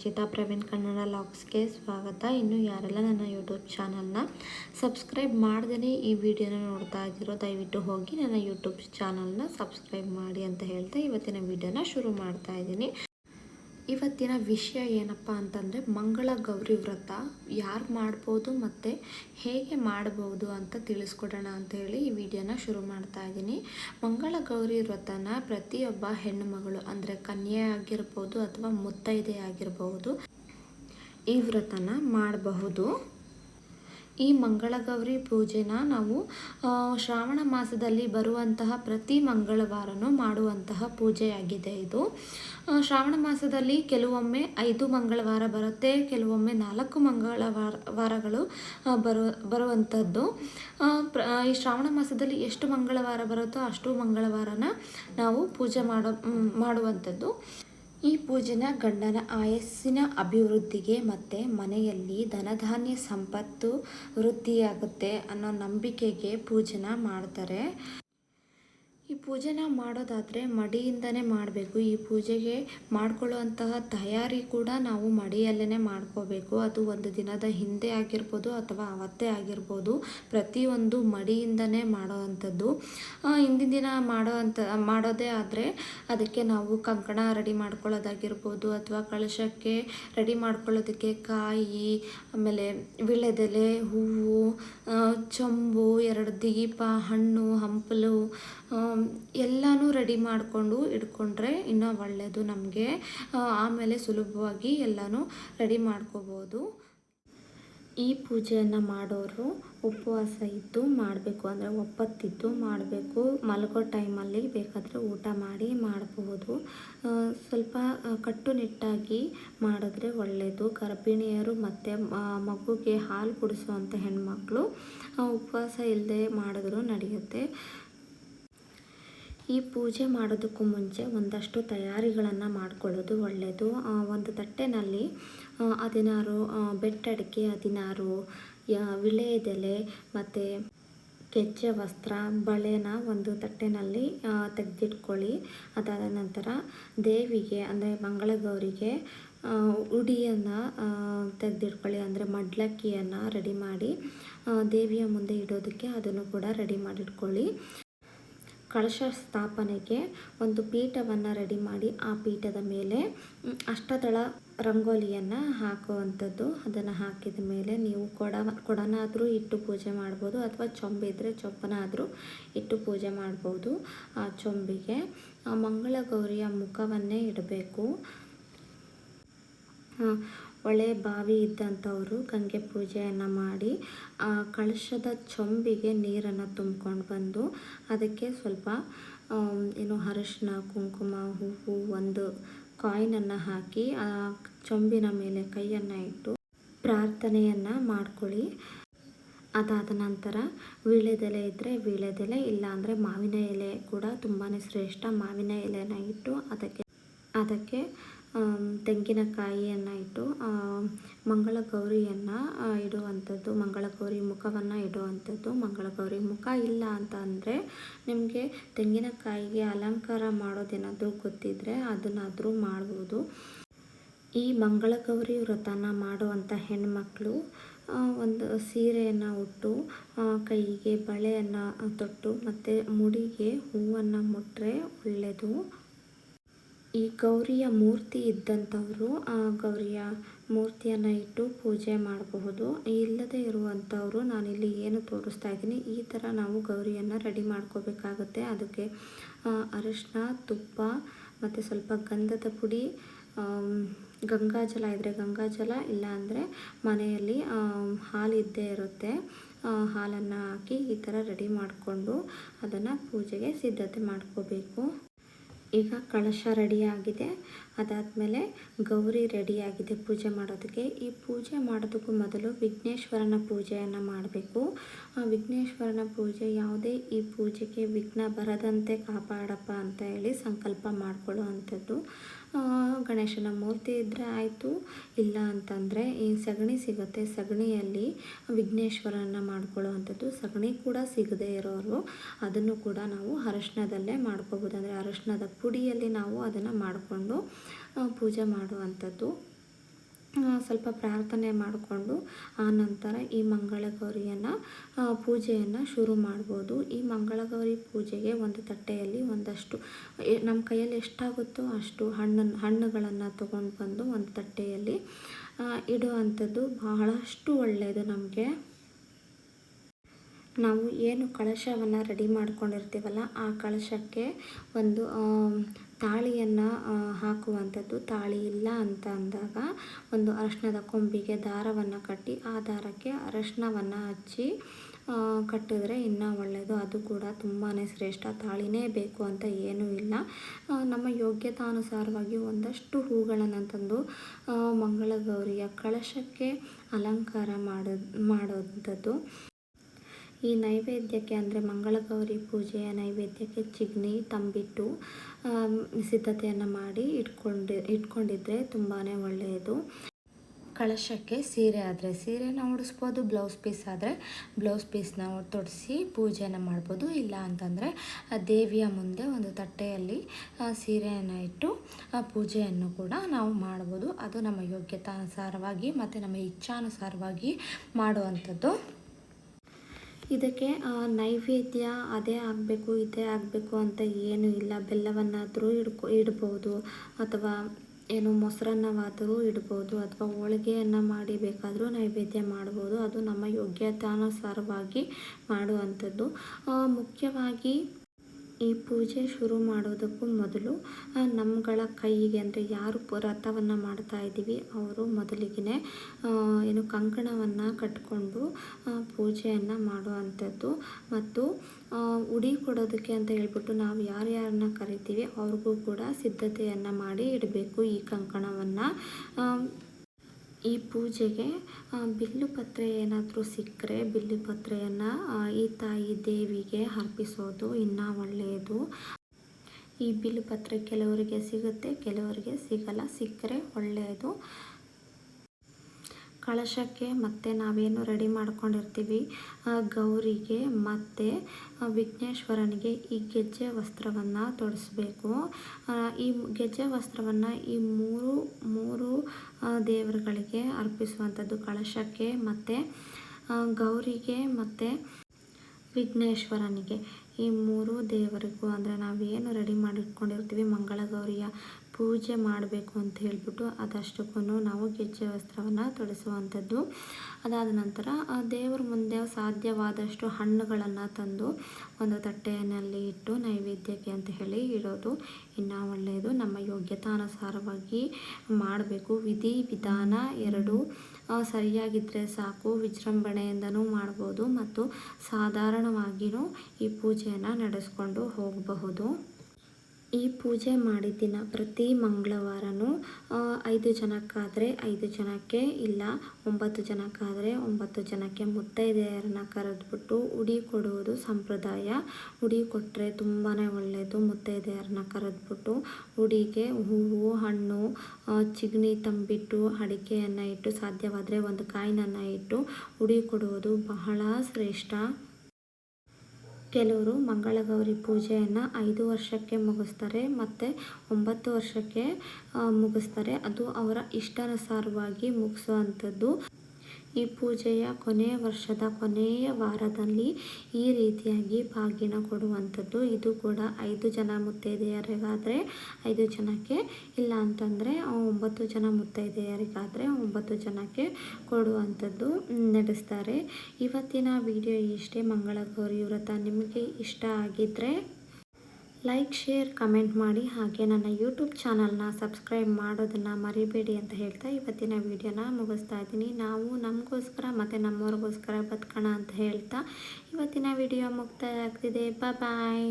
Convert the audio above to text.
ನಿಶ್ಚಿತ ಪ್ರವೀಣ್ ಕನ್ನಡ ಲಾಕ್ಸ್ಗೆ ಸ್ವಾಗತ. ಇನ್ನು ಯಾರೆಲ್ಲ ನನ್ನ ಯೂಟ್ಯೂಬ್ ಚಾನಲ್ನ ಸಬ್ಸ್ಕ್ರೈಬ್ ಮಾಡ್ದೇ ಈ ವಿಡಿಯೋನ ನೋಡ್ತಾ ಇದ್ದೀರೋ, ದಯವಿಟ್ಟು ಹೋಗಿ ನನ್ನ ಯೂಟ್ಯೂಬ್ ಚಾನಲ್ನ ಸಬ್ಸ್ಕ್ರೈಬ್ ಮಾಡಿ ಅಂತ ಹೇಳ್ತಾ ಇವತ್ತಿನ ವಿಡಿಯೋನ ಶುರು ಮಾಡ್ತಾ ಇದ್ದೀನಿ. ಇವತ್ತಿನ ವಿಷಯ ಏನಪ್ಪ ಅಂತಂದರೆ ಮಂಗಳ ಗೌರಿ ವ್ರತ ಯಾರು ಮಾಡ್ಬೋದು ಮತ್ತು ಹೇಗೆ ಮಾಡ್ಬೋದು ಅಂತ ತಿಳಿಸ್ಕೊಡೋಣ ಅಂತ ಹೇಳಿ ಈ ವಿಡಿಯೋನ ಶುರು ಮಾಡ್ತಾ ಇದ್ದೀನಿ. ಮಂಗಳ ಗೌರಿ ವ್ರತನ ಪ್ರತಿಯೊಬ್ಬ ಹೆಣ್ಣುಮಗಳು ಅಂದರೆ ಕನ್ಯೆ ಆಗಿರ್ಬೋದು ಅಥವಾ ಮುತ್ತೈದೆ ಆಗಿರಬಹುದು ಈ ವ್ರತನ ಮಾಡಬಹುದು. ಈ ಮಂಗಳಗೌರಿ ಪೂಜೆನ ನಾವು ಶ್ರಾವಣ ಮಾಸದಲ್ಲಿ ಬರುವಂತಹ ಪ್ರತಿ ಮಂಗಳವಾರನೂ ಮಾಡುವಂತಹ ಪೂಜೆಯಾಗಿದೆ ಇದು. ಶ್ರಾವಣ ಮಾಸದಲ್ಲಿ ಕೆಲವೊಮ್ಮೆ ಐದು ಮಂಗಳವಾರ ಬರುತ್ತೆ, ಕೆಲವೊಮ್ಮೆ ನಾಲ್ಕು ಮಂಗಳವಾರ, ವಾರಗಳು ಬರು, ಬರುವಂಥದ್ದು. ಈ ಶ್ರಾವಣ ಮಾಸದಲ್ಲಿ ಎಷ್ಟು ಮಂಗಳವಾರ ಬರುತ್ತೋ ಅಷ್ಟು ಮಂಗಳವಾರನ ನಾವು ಪೂಜೆ ಮಾಡೋ ಮಾಡುವಂಥದ್ದು. ಈ ಪೂಜನ ಗಂಡನ ಆಯಸ್ಸಿನ ಅಭಿವೃದ್ಧಿಗೆ ಮತ್ತು ಮನೆಯಲ್ಲಿ ಧನಧಾನ್ಯ ಸಂಪತ್ತು ವೃದ್ಧಿಯಾಗುತ್ತೆ ಅನ್ನೋ ನಂಬಿಕೆಗೆ ಪೂಜನ ಮಾಡ್ತಾರೆ. ಈ ಪೂಜೆನ ಮಾಡೋದಾದರೆ ಮಡಿಯಿಂದನೇ ಮಾಡಬೇಕು. ಈ ಪೂಜೆಗೆ ಮಾಡ್ಕೊಳ್ಳುವಂತಹ ತಯಾರಿ ಕೂಡ ನಾವು ಮಡಿಯಲ್ಲೇ ಮಾಡ್ಕೋಬೇಕು. ಅದು ಒಂದು ದಿನದ ಹಿಂದೆ ಆಗಿರ್ಬೋದು ಅಥವಾ ಅವತ್ತೇ ಆಗಿರ್ಬೋದು. ಪ್ರತಿಯೊಂದು ಮಡಿಯಿಂದನೇ ಮಾಡೋವಂಥದ್ದು. ಹಿಂದಿನ ದಿನ ಮಾಡೋವಂಥ, ಮಾಡೋದೇ ಆದರೆ ಅದಕ್ಕೆ ನಾವು ಕಂಕಣ ರೆಡಿ ಮಾಡ್ಕೊಳ್ಳೋದಾಗಿರ್ಬೋದು ಅಥವಾ ಕಳಶಕ್ಕೆ ರೆಡಿ ಮಾಡ್ಕೊಳ್ಳೋದಕ್ಕೆ ಕಾಯಿ, ಆಮೇಲೆ ವಿಳೆದೆಲೆ ಹೂವು ಚಂಬು, ಎರಡು ದೀಪ, ಹಣ್ಣು, ಹಂಪಲು ಎಲ್ಲನೂ ರೆಡಿ ಮಾಡಿಕೊಂಡು ಇಟ್ಕೊಂಡ್ರೆ ಇನ್ನೂ ಒಳ್ಳೆಯದು ನಮಗೆ. ಆಮೇಲೆ ಸುಲಭವಾಗಿ ಎಲ್ಲನೂ ರೆಡಿ ಮಾಡ್ಕೋಬೋದು. ಈ ಪೂಜೆಯನ್ನು ಮಾಡೋರು ಉಪವಾಸ ಇದ್ದು ಮಾಡಬೇಕು, ಅಂದರೆ ಒಪ್ಪತ್ತಿದ್ದು ಮಾಡಬೇಕು. ಮಲಗೋ ಟೈಮಲ್ಲಿ ಬೇಕಾದರೆ ಊಟ ಮಾಡಿ ಮಾಡಬಹುದು ಸ್ವಲ್ಪ ಕಟ್ಟುನಿಟ್ಟಾಗಿ ಮಾಡಿದ್ರೆ ಒಳ್ಳೆಯದು ಗರ್ಭಿಣಿಯರು ಮತ್ತು ಮಗುಗೆ ಹಾಲು ಕುಡಿಸುವಂಥ ಹೆಣ್ಮಕ್ಳು ಉಪವಾಸ ಇಲ್ಲದೆ ಮಾಡಿದ್ರೂ ನಡೆಯುತ್ತೆ. ಈ ಪೂಜೆ ಮಾಡೋದಕ್ಕೂ ಮುಂಚೆ ಒಂದಷ್ಟು ತಯಾರಿಗಳನ್ನು ಮಾಡಿಕೊಳ್ಳೋದು ಒಳ್ಳೆಯದು ಒಂದು ತಟ್ಟೆನಲ್ಲಿ ಹದಿನಾರು ಬೆಟ್ಟಡಿಕೆ ಹದಿನಾರು ವಿಳೆದೆಲೆ ಮತ್ತು ಕೆಚ್ಚ ವಸ್ತ್ರ, ಬಳೆನ ಒಂದು ತಟ್ಟೆನಲ್ಲಿ ತೆಗೆದಿಟ್ಕೊಳ್ಳಿ. ಅದಾದ ನಂತರ ದೇವಿಗೆ, ಅಂದರೆ ಮಂಗಳಗೌರಿಗೆ ಉಡಿಯನ್ನು ತೆಗೆದಿಟ್ಕೊಳ್ಳಿ, ಅಂದರೆ ಮಡ್ಲಕ್ಕಿಯನ್ನು ರೆಡಿ ಮಾಡಿ ದೇವಿಯ ಮುಂದೆ ಇಡೋದಕ್ಕೆ ಅದನ್ನು ಕೂಡ ರೆಡಿ ಮಾಡಿಟ್ಕೊಳ್ಳಿ. ಕಳಶ ಸ್ಥಾಪನೆಗೆ ಒಂದು ಪೀಠವನ್ನು ರೆಡಿ ಮಾಡಿ ಆ ಪೀಠದ ಮೇಲೆ ಅಷ್ಟದಳ ರಂಗೋಲಿಯನ್ನು ಹಾಕುವಂಥದ್ದು. ಅದನ್ನು ಹಾಕಿದ ಮೇಲೆ ನೀವು ಕೊಡ, ಕೊಡನಾದರೂ ಇಟ್ಟು ಪೂಜೆ ಮಾಡ್ಬೋದು, ಅಥವಾ ಚೊಂಬಿದ್ರೆ ಚೊಪ್ಪನಾದರೂ ಇಟ್ಟು ಪೂಜೆ ಮಾಡ್ಬೋದು ಆ ಚೊಂಬಿಗೆ. ಮಂಗಳಗೌರಿಯ ಮುಖವನ್ನೇ ಇಡಬೇಕು. ಹೊಳೆ ಬಾವಿ ಇದ್ದಂಥವರು ಗಂಗೆ ಪೂಜೆಯನ್ನು ಮಾಡಿ, ಆ ಕಳಶದ ಚೊಂಬಿಗೆ ನೀರನ್ನು ತುಂಬಿಕೊಂಡು ಬಂದು ಅದಕ್ಕೆ ಸ್ವಲ್ಪ ಏನು ಅರಶಿನ ಕುಂಕುಮ, ಹೂವು ಒಂದು ಕಾಯಿನನ್ನು ಹಾಕಿ ಆ ಚೊಂಬಿನ ಮೇಲೆ ಕೈಯನ್ನು ಇಟ್ಟು ಪ್ರಾರ್ಥನೆಯನ್ನು ಮಾಡ್ಕೊಳ್ಳಿ. ಅದಾದ ನಂತರ ವೀಳ್ಯದೆಲೆ ಇದ್ದರೆ ವೀಳ್ಯದೆಲೆ ಇಲ್ಲ ಅಂದರೆ ಮಾವಿನ ಎಲೆ ಕೂಡ ತುಂಬಾ ಶ್ರೇಷ್ಠ ಮಾವಿನ ಎಲೆನ ಇಟ್ಟು ಅದಕ್ಕೆ ಅದಕ್ಕೆ ತೆಂಗಿನಕಾಯಿಯನ್ನು ಇಟ್ಟು ಮಂಗಳ ಗೌರಿಯನ್ನು ಇಡುವಂಥದ್ದು ಮಂಗಳ ಗೌರಿ ಮುಖವನ್ನು ಇಡುವಂಥದ್ದು ಮಂಗಳ ಗೌರಿ ಮುಖ ಇಲ್ಲ ಅಂತ ಅಂದರೆ ನಿಮಗೆ ತೆಂಗಿನಕಾಯಿಗೆ ಅಲಂಕಾರ ಮಾಡೋದೇನಾದರೂ ಗೊತ್ತಿದ್ದರೆ ಅದನ್ನಾದರೂ ಮಾಡ್ಬೋದು. ಈ ಮಂಗಳಗೌರಿ ವ್ರತನ ಮಾಡುವಂಥ ಹೆಣ್ಮಕ್ಳು ಒಂದು ಸೀರೆಯನ್ನು ಉಟ್ಟು ಕೈಗೆ ಬಳೆಯನ್ನು ತೊಟ್ಟು ಮತ್ತು ಮುಡಿಗೆ ಹೂವನ್ನು ಮುಟ್ಟರೆ ಒಳ್ಳೆಯದು. ಈ ಗೌರಿಯ ಮೂರ್ತಿ ಇದ್ದಂಥವರು, ಆ ಗೌರಿಯ ಮೂರ್ತಿಯನ್ನು ಇಟ್ಟು ಪೂಜೆ ಮಾಡಬಹುದು. ಇಲ್ಲದೆ ಇರುವಂಥವರು ನಾನಿಲ್ಲಿ ಏನು ತೋರಿಸ್ತಾ ಇದ್ದೀನಿ, ಈ ಥರ ನಾವು ಗೌರಿಯನ್ನು ರೆಡಿ ಮಾಡ್ಕೋಬೇಕಾಗುತ್ತೆ. ಅದಕ್ಕೆ ಅರಿಶಿನ ತುಪ್ಪ, ಮತ್ತು ಸ್ವಲ್ಪ ಗಂಧದ ಪುಡಿ ಗಂಗಾಜಲ ಇದ್ದರೆ ಗಂಗಾಜಲ ಇಲ್ಲ ಅಂದರೆ ಮನೆಯಲ್ಲಿ ಹಾಲು ಇದ್ದೇ ಇರುತ್ತೆ. ಹಾಲನ್ನು ಹಾಕಿ ಈ ಥರ ರೆಡಿ ಮಾಡಿಕೊಂಡು ಅದನ್ನು ಪೂಜೆಗೆ ಸಿದ್ಧತೆ ಮಾಡ್ಕೋಬೇಕು. ಈಗ ಕಳಶ ರೆಡಿಯಾಗಿದೆ. ಅದಾದಮೇಲೆ ಗೌರಿ ರೆಡಿಯಾಗಿದೆ ಪೂಜೆ ಮಾಡೋದಕ್ಕೆ. ಈ ಪೂಜೆ ಮಾಡೋದಕ್ಕೂ ಮೊದಲು ವಿಘ್ನೇಶ್ವರನ ಪೂಜೆಯನ್ನು ಮಾಡಬೇಕು. ಆ ವಿಘ್ನೇಶ್ವರನ ಪೂಜೆ ಯಾವುದೇ ಈ ಪೂಜೆಗೆ ವಿಘ್ನ ಬರದಂತೆ ಕಾಪಾಡಪ್ಪ ಅಂತ ಹೇಳಿ ಸಂಕಲ್ಪ ಮಾಡ್ಕೊಳ್ಳೋ ಅಂಥದ್ದು ಗಣೇಶನ ಮೂರ್ತಿ ಇದ್ದರೆ ಆಯಿತು. ಇಲ್ಲ ಅಂತಂದರೆ ಈ ಸಗಣಿ ಸಿಗುತ್ತೆ ಸಗಣಿಯಲ್ಲಿ. ವಿಘ್ನೇಶ್ವರನ ಮಾಡ್ಕೊಳ್ಳುವಂಥದ್ದು. ಸಗಣಿ ಕೂಡ ಸಿಗದೇ ಇರೋರು. ಅದನ್ನು ಕೂಡ ನಾವು ಅರಶಿನದಲ್ಲೇ ಮಾಡ್ಕೋಬೋದು. ಅಂದರೆ ಅರಶಿನದ ಪುಡಿಯಲ್ಲಿ ನಾವು ಅದನ್ನು ಮಾಡಿಕೊಂಡು ಪೂಜೆ ಮಾಡುವಂಥದ್ದು. ಸ್ವಲ್ಪ ಪ್ರಾರ್ಥನೆ ಮಾಡಿಕೊಂಡು ಆ ನಂತರ ಈ ಮಂಗಳಗೌರಿಯನ್ನು ಪೂಜೆಯನ್ನು ಶುರು ಮಾಡ್ಬೋದು. ಈ ಮಂಗಳಗೌರಿ ಪೂಜೆಗೆ ಒಂದು ತಟ್ಟೆಯಲ್ಲಿ ಒಂದಷ್ಟು ನಮ್ಮ ಕೈಯಲ್ಲಿ ಎಷ್ಟಾಗುತ್ತೋ ಅಷ್ಟು ಹಣ್ಣನ್ನು ಹಣ್ಣುಗಳನ್ನು ತೊಗೊಂಡು ಬಂದು ಒಂದು ತಟ್ಟೆಯಲ್ಲಿ ಇಡುವಂಥದ್ದು ಬಹಳಷ್ಟು ಒಳ್ಳೆಯದು ನಮಗೆ. ನಾವು ಏನು ಕಳಶವನ್ನು ರೆಡಿ ಮಾಡ್ಕೊಂಡಿರ್ತೀವಲ್ಲ, ಆ ಕಳಶಕ್ಕೆ ಒಂದು ತಾಳಿಯನ್ನು ಹಾಕುವಂಥದ್ದು ತಾಳಿ ಇಲ್ಲ ಅಂತ ಅಂದಾಗ ಒಂದು ಅರಶಿನದ ಕೊಂಬಿಗೆ ದಾರವನ್ನು ಕಟ್ಟಿ ಆ ದಾರಕ್ಕೆ ಅರಶಿನವನ್ನು ಹಚ್ಚಿ ಕಟ್ಟಿದ್ರೆ ಇನ್ನೂ ಒಳ್ಳೆಯದು ಅದು ಕೂಡ ತುಂಬಾ ಶ್ರೇಷ್ಠ. ತಾಳಿನೇ ಬೇಕು ಅಂತ ಏನೂ ಇಲ್ಲ. ನಮ್ಮ ಯೋಗ್ಯತಾನುಸಾರವಾಗಿ ಒಂದಷ್ಟು ಹೂಗಳನ್ನು ತಂದು ಮಂಗಳಗೌರಿಯ ಕಳಶಕ್ಕೆ ಅಲಂಕಾರ ಮಾಡೋ, ಮಾಡೋಂಥದ್ದು. ಈ ನೈವೇದ್ಯಕ್ಕೆ ಅಂದರೆ ಮಂಗಳಗೌರಿ ಪೂಜೆಯ ನೈವೇದ್ಯಕ್ಕೆ ಚಿಗ್ನಿ, ತಂಬಿಟ್ಟು ಸಿದ್ಧತೆಯನ್ನು ಮಾಡಿ ಇಟ್ಕೊಂಡು, ಇಟ್ಕೊಂಡಿದ್ರೆ ತುಂಬಾ ಒಳ್ಳೆಯದು. ಕಳಶಕ್ಕೆ ಸೀರೆ ಆದರೆ ಸೀರೆನ ಉಡಿಸ್ಬೋದು, ಬ್ಲೌಸ್ ಪೀಸ್ ಆದರೆ ಬ್ಲೌಸ್ ಪೀಸ್ನ ತೊಡಿಸಿ ಪೂಜೆನ ಮಾಡ್ಬೋದು. ಇಲ್ಲ ಅಂತಂದರೆ ದೇವಿಯ ಮುಂದೆ ಒಂದು ತಟ್ಟೆಯಲ್ಲಿ ಸೀರೆಯನ್ನು ಇಟ್ಟು, ಆ, ಪೂಜೆಯನ್ನು ಕೂಡ ನಾವು ಮಾಡ್ಬೋದು. ಅದು ನಮ್ಮ ಯೋಗ್ಯತಾನುಸಾರವಾಗಿ ಮತ್ತು ನಮ್ಮ ಇಚ್ಛಾನುಸಾರವಾಗಿ ಮಾಡುವಂಥದ್ದು. ಇದಕ್ಕೆ ನೈವೇದ್ಯ ಅದೇ ಆಗಬೇಕು, ಇದೇ ಆಗಬೇಕು ಅಂತ ಏನೂ ಇಲ್ಲ. ಬೆಲ್ಲವನ್ನಾದರೂ ಇಡ್ಕೊ ಇಡ್ಬೋದು. ಅಥವಾ ಏನು ಮೊಸರನ್ನವಾದರೂ ಇಡ್ಬೋದು. ಅಥವಾ ಹೋಳಿಗೆಯನ್ನು ಮಾಡಿ ಬೇಕಾದರೂ ನೈವೇದ್ಯ ಮಾಡ್ಬೋದು. ಅದು ನಮ್ಮ ಯೋಗ್ಯತಾನುಸಾರವಾಗಿ ಮಾಡುವಂಥದ್ದು. ಮುಖ್ಯವಾಗಿ ಈ ಪೂಜೆ ಶುರು ಮಾಡೋದಕ್ಕೂ ಮೊದಲು ನಮ್ಮಗಳ ಕೈಗೆ ಅಂದರೆ ಯಾರು ರಥವನ್ನು ಮಾಡ್ತಾ ಇದ್ದೀವಿ, ಅವರು ಮೊದಲಿಗೆ ಏನು ಕಂಕಣವನ್ನು ಕಟ್ಕೊಂಡು ಪೂಜೆಯನ್ನು ಮಾಡುವಂಥದ್ದು. ಮತ್ತು ಉಡಿ ಕೊಡೋದಕ್ಕೆ ಅಂತ ಹೇಳ್ಬಿಟ್ಟು ನಾವು ಯಾರ್ಯಾರನ್ನ ಕರಿತೀವಿ, ಅವ್ರಿಗೂ ಕೂಡ ಸಿದ್ಧತೆಯನ್ನು ಮಾಡಿ ಇಡಬೇಕು ಈ ಕಂಕಣವನ್ನು. ಈ ಪೂಜೆಗೆ ಬಿಲ್ಲು ಪತ್ರೆ ಏನಾದರೂ ಸಿಕ್ಕರೆ ಬಿಲ್ಲು ಪತ್ರೆಯನ್ನು ಈ ತಾಯಿ ದೇವಿಗೆ ಅರ್ಪಿಸೋದು ಇನ್ನೂ ಒಳ್ಳೆಯದು ಈ ಬಿಲ್ಲು ಪತ್ರೆ ಕೆಲವರಿಗೆ ಸಿಗುತ್ತೆ, ಕೆಲವರಿಗೆ ಸಿಗಲ್ಲ, ಸಿಕ್ಕರೆ ಒಳ್ಳೆಯದು ಕಳಶಕ್ಕೆ ಮತ್ತೆ ನಾವೇನು ರೆಡಿ ಮಾಡ್ಕೊಂಡಿರ್ತೀವಿ? ಗೌರಿಗೆ ಮತ್ತು ವಿಘ್ನೇಶ್ವರನಿಗೆ ಈ ಗೆಜ್ಜೆ ವಸ್ತ್ರವನ್ನು ತೊಡಿಸ್ಬೇಕು. ಈ ಗೆಜ್ಜೆ ವಸ್ತ್ರವನ್ನು ಈ ಮೂರು ಮೂರು ದೇವರುಗಳಿಗೆ ಅರ್ಪಿಸುವಂಥದ್ದು ಕಳಶಕ್ಕೆ ಮತ್ತು ಗೌರಿಗೆ ಮತ್ತು ವಿಘ್ನೇಶ್ವರನಿಗೆ. ಈ ಮೂರು ದೇವರಿಗೂ ಅಂದರೆ ನಾವೇನು ರೆಡಿ ಮಾಡಿಟ್ಕೊಂಡಿರ್ತೀವಿ? ಮಂಗಳಗೌರಿಯ ಪೂಜೆ ಮಾಡಬೇಕು ಅಂತ ಹೇಳ್ಬಿಟ್ಟು ಅದಷ್ಟಕ್ಕೂ ನಾವು ಗೆಜ್ಜೆ ವಸ್ತ್ರವನ್ನು ತೊಡಿಸುವಂಥದ್ದು. ಅದಾದ ನಂತರ ದೇವರ ಮುಂದೆ ಸಾಧ್ಯವಾದಷ್ಟು ಹಣ್ಣುಗಳನ್ನು ತಂದು ಒಂದು ತಟ್ಟೆಯಲ್ಲಿ ಇಟ್ಟು ನೈವೇದ್ಯಕ್ಕೆ ಅಂತ ಹೇಳಿ ಇಡೋದು ಇನ್ನು ಒಳ್ಳೆಯದು. ನಮ್ಮ ಯೋಗ್ಯತಾನುಸಾರವಾಗಿ ಮಾಡಬೇಕು. ವಿಧಿ ವಿಧಾನ ಎರಡು. ಸರಿಯಾಗಿದ್ದರೆ ಸಾಕು. ವಿಜೃಂಭಣೆಯಿಂದನೂ ಮಾಡ್ಬೋದು. ಮತ್ತು ಸಾಧಾರಣವಾಗಿಯೂ ಈ ಪೂಜೆಯನ್ನು ನಡೆಸ್ಕೊಂಡು ಹೋಗಬಹುದು. ಈ ಪೂಜೆ ಮಾಡಿದ ದಿನ ಪ್ರತಿ ಮಂಗಳವಾರನೂ ಆ, ಐದು ಜನಕ್ಕಾದರೆ ಐದು ಜನಕ್ಕೆ ಇಲ್ಲ ಒಂಬತ್ತು ಜನಕ್ಕಾದರೆ ಒಂಬತ್ತು ಜನಕ್ಕೆ ಮುತ್ತೈದೆಯರನ್ನ ಕರೆದ್ಬಿಟ್ಟು ಉಡಿ ಕೊಡುವುದು ಸಂಪ್ರದಾಯ. ಉಡಿ ಕೊಟ್ಟರೆ ತುಂಬಾ ಒಳ್ಳೆಯದು ಮುತ್ತೈದೆಯರನ್ನ ಕರೆದ್ಬಿಟ್ಟು ಉಡಿಗೆ ಹೂವು ಹಣ್ಣು ಚಿಗ್ನಿ ತಂಬಿಟ್ಟು ಅಡಿಕೆಯನ್ನು ಇಟ್ಟು ಸಾಧ್ಯವಾದರೆ ಒಂದು ಕಾಯಿನನ್ನು ಇಟ್ಟು ಉಡಿ ಕೊಡುವುದು ಬಹಳ ಶ್ರೇಷ್ಠ. ಕೆಲವರು ಮಂಗಳಗೌರಿ ಪೂಜೆಯನ್ನು ಐದು ವರ್ಷಕ್ಕೆ ಮುಗಿಸ್ತಾರೆ ಮತ್ತು ಒಂಬತ್ತು ವರ್ಷಕ್ಕೆ ಮುಗಿಸ್ತಾರೆ. ಅದು ಅವರ ಇಷ್ಟಾನುಸಾರವಾಗಿ ಮುಗಿಸುವಂಥದ್ದು. ಈ ಪೂಜೆಯ ಕೊನೆಯ ವರ್ಷದ ಕೊನೆಯ ವಾರದಲ್ಲಿ ಈ ರೀತಿಯಾಗಿ ಬಾಗಿನ ಕೊಡುವಂಥದ್ದು. ಇದು ಕೂಡ ಐದು ಜನ ಮುತ್ತೈದೆಯರಿಗಾದರೆ ಐದು ಜನಕ್ಕೆ, ಇಲ್ಲ ಅಂತಂದರೆ ಒಂಬತ್ತು ಜನ ಮುತ್ತೈದೆಯರಿಗಾದರೆ ಒಂಬತ್ತು ಜನಕ್ಕೆ ಕೊಡುವಂಥದ್ದು ನಡೆಸ್ತಾರೆ. ಇವತ್ತಿನ ವಿಡಿಯೋ ಇಷ್ಟೇ. ಮಂಗಳಗೌರಿ ವ್ರತ ನಿಮಗೆ ಇಷ್ಟ ಆಗಿದ್ದರೆ ಲೈಕ್ ಶೇರ್ ಕಮೆಂಟ್ ಮಾಡಿ. ಹಾಗೆ ನನ್ನ ಯೂಟ್ಯೂಬ್ ಚಾನಲ್ನ ಸಬ್ಸ್ಕ್ರೈಬ್ ಮಾಡೋದನ್ನು ಮರಿಬೇಡಿ ಅಂತ ಹೇಳ್ತಾ ಇವತ್ತಿನ ವಿಡಿಯೋನ ಮುಗಿಸ್ತಾ ಇದ್ದೀನಿ. ನಾವು ನಮಗೋಸ್ಕರ ಮತ್ತು ನಮ್ಮವ್ರಿಗೋಸ್ಕರ ಬದುಕೋಣ ಅಂತ ಹೇಳ್ತಾ ಇವತ್ತಿನ ವಿಡಿಯೋ ಮುಕ್ತಾಯ ಆಗ್ತಿದೆ ಬಾಯ್